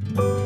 สวั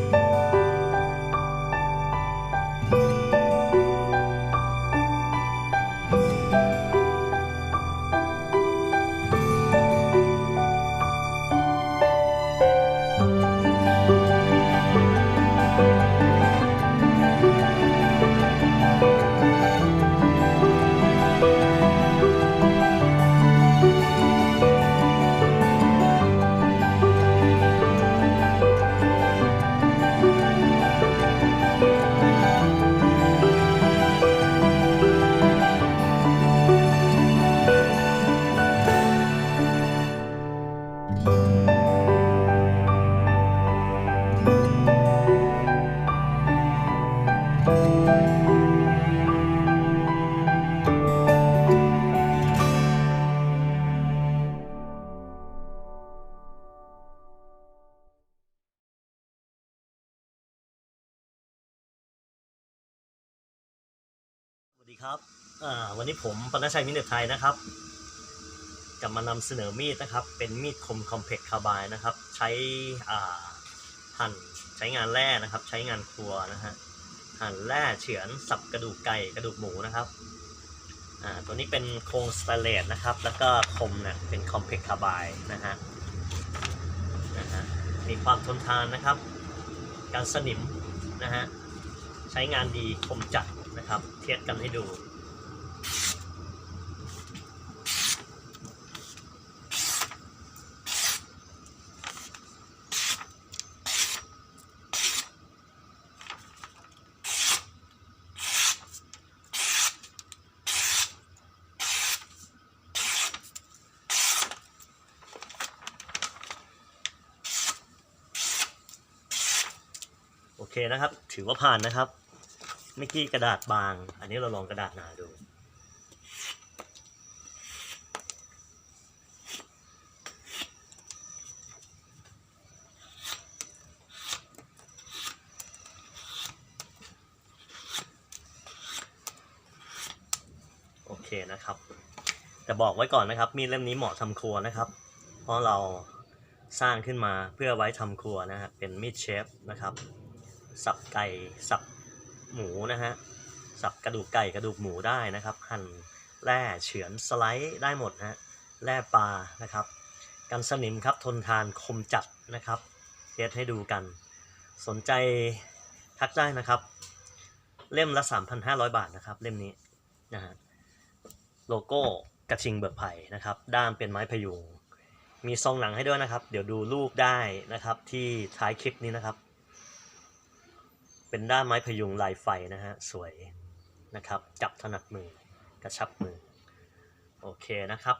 ครับวันนี้ผมปนชัยมิเนตไทยนะครับจะมานำเสนอมีดนะครับ เป็นมีดคมคอมเพล็กคาบายนะครับ ใช้หั่นใช้งานแร่นะครับ ใช้งานครัวนะฮะหั่นแร่เฉือนสับกระดูกไก่กระดูกหมูนะครับตัวนี้เป็นโครงสแตนเลสนะครับ แล้วก็คมเนี่ยเป็นคอมเพล็กคาบายนะฮะนะฮะมีความทนทานนะครับ การสนิมนะฮะใช้งานดีคมจัด นะครับ เทียบกันให้ดู โอเคนะครับ ถือว่าผ่านนะครับ เมื่อกี้กระดาษบาง อันนี้เราลองกระดาษหนาดู โอเคนะครับ แต่บอกไว้ก่อนนะครับ มีดเล่มนี้เหมาะทำครัวนะครับ เพราะเราสร้างขึ้นมาเพื่อไว้ทำครัวนะฮะเป็นมีดเชฟนะครับ สับไก่สับ หมูนะฮะสับกระดูกไก่กระดูกหมูได้นะครับ หั่นแร่เฉือนสไลด์ได้หมดนะฮะแร่ปลานะครับกันสนิมครับทนทานคมจัดนะครับเทสให้ดูกัน สนใจทักได้นะครับ เล่มละ 3,500 บาทนะครับ เล่มนี้นะฮะโลโก้กระทิงเบิกไผ่นะครับ ด้ามเป็นไม้พยุง มีซองหนังให้ด้วยนะครับ เดี๋ยวดูรูปได้นะครับที่ท้ายคลิปนี้นะครับ เป็นด้ามไม้พยุงลายไฟนะฮะ สวยนะครับ จับถนัดมือกระชับมือ โอเคนะครับ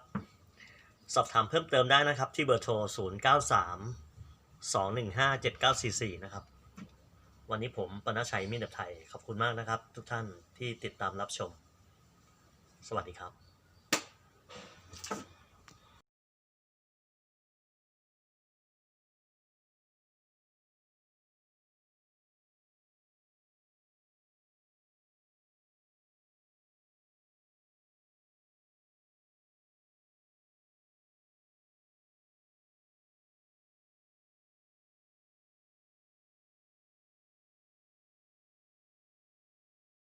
สอบถามเพิ่มเติมได้นะครับ ที่เบอร์โทร 0 9 3 2 1 5 7 9 4 4 นะครับ วันนี้ผมปนชัยมิตรไทย ขอบคุณมากนะครับ ทุกท่านที่ติดตามรับชม สวัสดีครับ